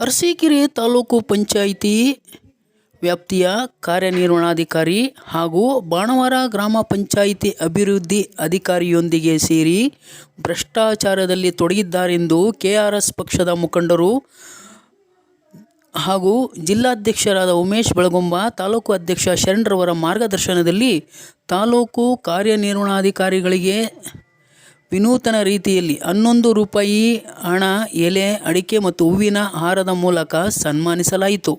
ಅರಸೀಕೆರೆ ತಾಲೂಕು ಪಂಚಾಯಿತಿ ವ್ಯಾಪ್ತಿಯ ಕಾರ್ಯನಿರ್ವಹಣಾಧಿಕಾರಿ ಹಾಗೂ ಬಾಣವರ ಗ್ರಾಮ ಪಂಚಾಯಿತಿ ಅಭಿವೃದ್ಧಿ ಅಧಿಕಾರಿಯೊಂದಿಗೆ ಸೇರಿ ಭ್ರಷ್ಟಾಚಾರದಲ್ಲಿ ತೊಡಗಿದ್ದಾರೆಂದು ಕೆಆರ್ಎಸ್ ಪಕ್ಷದ ಮುಖಂಡರು ಹಾಗೂ ಜಿಲ್ಲಾಧ್ಯಕ್ಷರಾದ ಉಮೇಶ್ ಬೆಳಗುಂಬ, ತಾಲೂಕು ಅಧ್ಯಕ್ಷ ಶರಣರವರ ಮಾರ್ಗದರ್ಶನದಲ್ಲಿ ತಾಲೂಕು ಕಾರ್ಯನಿರ್ವಹಣಾಧಿಕಾರಿಗಳಿಗೆ ವಿನೂತನ ರೀತಿಯಲ್ಲಿ ಹನ್ನೊಂದು ರೂಪಾಯಿ ಹಣ, ಎಲೆ, ಅಡಿಕೆ ಮತ್ತು ಹೂವಿನ ಹಾರದ ಮೂಲಕ ಸನ್ಮಾನಿಸಲಾಯಿತು.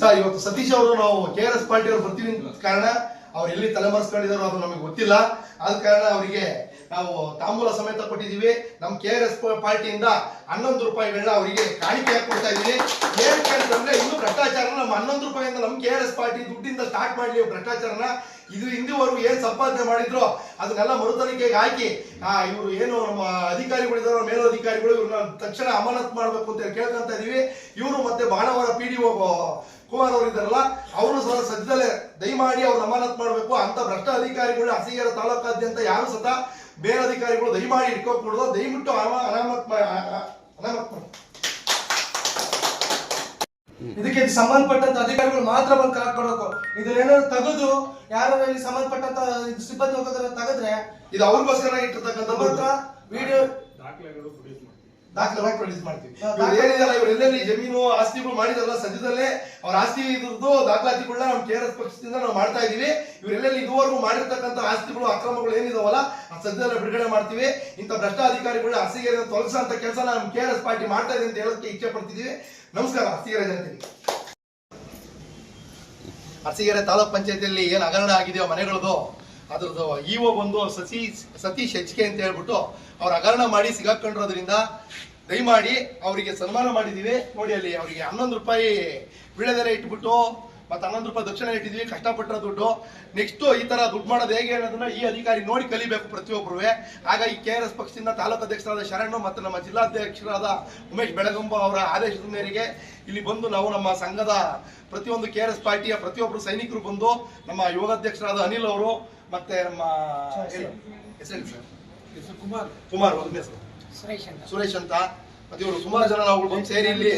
ಸರ್ ಇವತ್ತು ಸತೀಶ್ ಅವರು ನಾವು ಕೆ ಆರ್ ಎಸ್ ಪಾರ್ಟಿ ಅವರು ಬರ್ತೀವಿ ಕಾರಣ ಅವ್ರು ಎಲ್ಲಿ ತಲೆಮರೆಸ್ಕೊಂಡಿದಾರೋ ಅದು ನಮಗೆ ಗೊತ್ತಿಲ್ಲ ಆದ ಕಾರಣ ಅವರಿಗೆ ನಾವು ತಾಂಬೂಲ ಸಮೇತ ಕೊಟ್ಟಿದ್ದೀವಿ. ನಮ್ಮ ಕೆ ಆರ್ ಎಸ್ ಪಾರ್ಟಿಯಿಂದ ಹನ್ನೊಂದು ರೂಪಾಯಿಗಳನ್ನ ಅವರಿಗೆ ಕಾಣಿಕೆ ಕೊಡ್ತಾ ಇದ್ದೀವಿ ಅಂತಂದ್ರೆ ಇನ್ನು ಭ್ರಷ್ಟಾಚಾರ ನಮ್ಮ ಹನ್ನೊಂದು ರೂಪಾಯಿಂದ ನಮ್ಮ ಕೆ ಆರ್ ಎಸ್ ಪಾರ್ಟಿ ದುಡ್ಡಿಂದ ಸ್ಟಾರ್ಟ್ ಮಾಡಲಿ ಭ್ರಷ್ಟಾಚಾರನ. ಇದು ಹಿಂದಿವರೆಗೂ ಏನು ಸಂಪಾದನೆ ಮಾಡಿದ್ರು ಅದನ್ನೆಲ್ಲ ಮರುತನಿಕೆಗೆ ಹಾಕಿ ಇವರು ಏನು ನಮ್ಮ ಅಧಿಕಾರಿಗಳಿದಾರೋ ಮೇಲಧಿಕಾರಿಗಳು ಇವ್ರನ್ನ ತಕ್ಷಣ ಅಮಾನತ್ ಮಾಡಬೇಕು ಅಂತ ಕೇಳ್ಕೊಂತ ಇದೀವಿ. ಇವರು ಮತ್ತೆ ಬಾಣವರ ಪಿ ಡಿ ಕುಮಾರ್ ಅವರು ಇದ್ದಾರಲ್ಲ ಅವರು ಸಹ ಸದ್ಯದಲ್ಲೇ ದಯಮಾಡಿ ಅವ್ರು ಅಮಾನತ್ ಮಾಡಬೇಕು. ಅಂತ ಭ್ರಷ್ಟ ಅಧಿಕಾರಿಗಳು ಹಸಿಗೆರ ತಾಲೂಕಾದ್ಯಂತ ಯಾರು ಸತ ಮೇಲಧಿಕಾರಿಗಳು ದಯಮಾಡಿ ಇಟ್ಕೋಕೂಡದು ದಯವಿಟ್ಟು ಅನಾಮ- ಅನಾಮತ್ ಅನಾಮತ್ ಇದಕ್ಕೆ ಸಂಬಂಧಪಟ್ಟಂತ ಅಧಿಕಾರಿಗಳು ಮಾತ್ರ ಬಂದು ಮಾಡಬೇಕು ಇದನ್ನೇನಾದ್ರು ತೆಗೆದು ಯಾರು ಇಲ್ಲಿ ಸಂಬಂಧಪಟ್ಟಂತ ಸಿಬ್ಬಂದಿ ಹೋಗೋದನ್ನ ತೆಗೆದ್ರೆ ಇದು ಅವ್ರಿಗೋಸ್ಕರ ಇಟ್ಟಿರ್ತಕ್ಕಂಥ ಮಾತ್ರ ವಿಡಿಯೋ ವಿಡಿಯೋ ದಾಖಲೆ ಪ್ರೊಡ್ಯೂಸ್ ಮಾಡ್ತೀವಿ. ಇವ್ರು ಎಲ್ಲೆಲ್ಲಿ ಜಮೀನು ಆಸ್ತಿಗಳು ಮಾಡಿದಾರಲ್ಲ ಸದ್ಯದಲ್ಲೇ ಅವ್ರ ಆಸ್ತಿ ಇದ್ರದ್ದು ದಾಖಲಾತಿಗಳನ್ನ ನಮ್ಮ ಕೆ ಆರ್ ಎಸ್ ಪಕ್ಷದಿಂದ ನಾವು ಮಾಡ್ತಾ ಇದೀವಿ ಇವರೆಲ್ಲೆಲ್ಲಿ ಇದುವರೆಗೂ ಮಾಡಿರ್ತಕ್ಕಂಥ ಆಸ್ತಿಗಳು ಅಕ್ರಮಗಳು ಏನಿದಾವಲ್ಲ ಸದ್ಯದಲ್ಲೇ ಬಿಡುಗಡೆ ಮಾಡ್ತೀವಿ. ಇಂಥ ಭ್ರಷ್ಟ ಅಸಿಗೆರೆ ಹಸಿಗೆರೆ ಅಂತ ಕೆಲಸ ನಮ್ಮ ಕೆ ಆರ್ ಎಸ್ ಪಾರ್ಟಿ ಮಾಡ್ತಾ ಇದೆ ಅಂತ ಹೇಳೋದಕ್ಕೆ ಇಚ್ಛೆ ಪಡ್ತಿದೀವಿ. ನಮಸ್ಕಾರ ಹಸಿಗೆರೆ ಜನತೆಗೆ. ಅರಸಿಗೆರೆ ತಾಲೂಕ್ ಪಂಚಾಯತಿಯಲ್ಲಿ ಏನು ಹಗರಣ ಆಗಿದೆಯೋ ಮನೆಗಳದು ಅದ್ರದ್ದು ಇಒ ಬಂದು ಸಸಿ ಸತೀಶ್ ಹೆಚ್ಕೆ ಅಂತ ಹೇಳ್ಬಿಟ್ಟು ಅವ್ರ ಹಗರಣ ಮಾಡಿ ಸಿಗಾಕೊಂಡಿರೋದ್ರಿಂದ ದಯಮಾಡಿ ಅವರಿಗೆ ಸನ್ಮಾನ ಮಾಡಿದ್ದೀವಿ. ನೋಡಿ ಅಲ್ಲಿ ಅವರಿಗೆ ಹನ್ನೊಂದು ರೂಪಾಯಿ ಬೀಳದೆಲ್ಲ ಇಟ್ಬಿಟ್ಟು ಮತ್ತೆ ಹನ್ನೊಂದು ರೂಪಾಯಿ ದಕ್ಷಿಣ ಇಟ್ಟಿದ್ವಿ ಕಷ್ಟಪಟ್ಟರೆ ದುಡ್ಡು. ನೆಕ್ಸ್ಟ್ ಈ ತರ ದುಡ್ಡು ಮಾಡೋದು ಹೇಗೆ ಅನ್ನೋದನ್ನ ಈ ಅಧಿಕಾರಿ ನೋಡಿ ಕಲಿಬೇಕು ಪ್ರತಿಯೊಬ್ಬರು ಹಾಗಾಗಿ ಕೆ ಆರ್ ಎಸ್ ಪಕ್ಷದಿಂದ ತಾಲೂಕು ಅಧ್ಯಕ್ಷರಾದ ಶರಣು ಮತ್ತು ನಮ್ಮ ಜಿಲ್ಲಾಧ್ಯಕ್ಷರಾದ ಉಮೇಶ್ ಬೆಳಗಂಬ ಅವರ ಆದೇಶದ ಮೇರೆಗೆ ಇಲ್ಲಿ ಬಂದು ನಾವು ನಮ್ಮ ಸಂಘದ ಪ್ರತಿಯೊಂದು ಕೆ ಆರ್ ಎಸ್ ಪಾರ್ಟಿಯ ಪ್ರತಿಯೊಬ್ಬರು ಸೈನಿಕರು ಬಂದು ನಮ್ಮ ಯೋಗಾಧ್ಯಕ್ಷರಾದ ಅನಿಲ್ ಅವರು ಮತ್ತೆ ನಮ್ಮ ಹೇಳಿ, ಹೆಸರೇನು ಸರ್? ಕುಮಾರ್. ಕುಮಾರ್ ಸರ್ ಹೆಸರು? ಸುರೇಶ್ ಅಂತ. ಮತ್ತೆ ಇವರು ಸುಮಾರು ಜನ ನಾವು ಬಂದು ಸೇರಿ ಇಲ್ಲಿ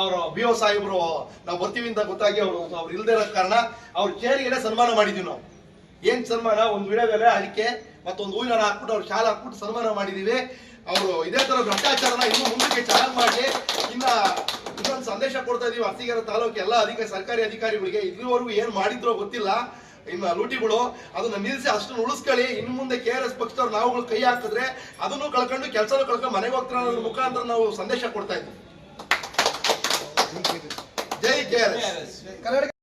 ಅವರು ಬಿ ಓ ಸಾಹೇಬ್ರು ನಾವು ಬರ್ತೀವಿ ಅಂತ ಗೊತ್ತಾಗಿ ಅವರು ಅವ್ರು ಇಲ್ದೇ ಇರೋ ಕಾರಣ ಅವ್ರ ಚೇರಿಗೆ ಸನ್ಮಾನ ಮಾಡಿದೀವಿ ನಾವು. ಏನ್ ಸನ್ಮಾನ? ಒಂದು ವಿಡಿಯೋದಲ್ಲೇ ಅದಕ್ಕೆ ಮತ್ತೊಂದು ಹೂವಿನ ಹಾಕ್ಬಿಟ್ಟು ಅವ್ರು ಶಾಲೆ ಹಾಕ್ಬಿಟ್ಟು ಸನ್ಮಾನ ಮಾಡಿದೀವಿ. ಅವರು ಇದೇ ತರ ಭ್ರಷ್ಟಾಚಾರನ ಇನ್ನು ಮುಂದಕ್ಕೆ ಚೆನ್ನಾಗಿ ಮಾಡಿ ಇನ್ನ ಇನ್ನೊಂದು ಸಂದೇಶ ಕೊಡ್ತಾ ಇದೀವಿ ಹಸಿಗೆರೆ ತಾಲೂಕು ಎಲ್ಲ ಅಧಿಕಾರಿ ಸರ್ಕಾರಿ ಅಧಿಕಾರಿಗಳಿಗೆ ಇಲ್ಲಿವರೆಗೂ ಏನ್ ಮಾಡಿದ್ರೋ ಗೊತ್ತಿಲ್ಲ. ಇನ್ನು ಲೂಟಿಗಳು ಅದನ್ನ ನಿಲ್ಲಿಸಿ ಅಷ್ಟನ್ನು ಉಳಿಸ್ಕೊಳ್ಳಿ. ಇನ್ನು ಮುಂದೆ ಕೆ ಆರ್ ಎಸ್ ಪಕ್ಷದವ್ರು ನಾವುಗಳು ಕೈ ಹಾಕಿದ್ರೆ ಅದನ್ನು ಕಳ್ಕೊಂಡು ಕೆಲಸನೂ ಕಳ್ಕೊಂಡು ಮನೆಗೆ ಹೋಗ್ತಾರೆ ಅನ್ನೋದ್ರ ಮುಖಾಂತರ ನಾವು ಸಂದೇಶ ಕೊಡ್ತಾ ಇದ್ವಿ. ಜೈ ಕೆ ಆರ್ ಎಸ್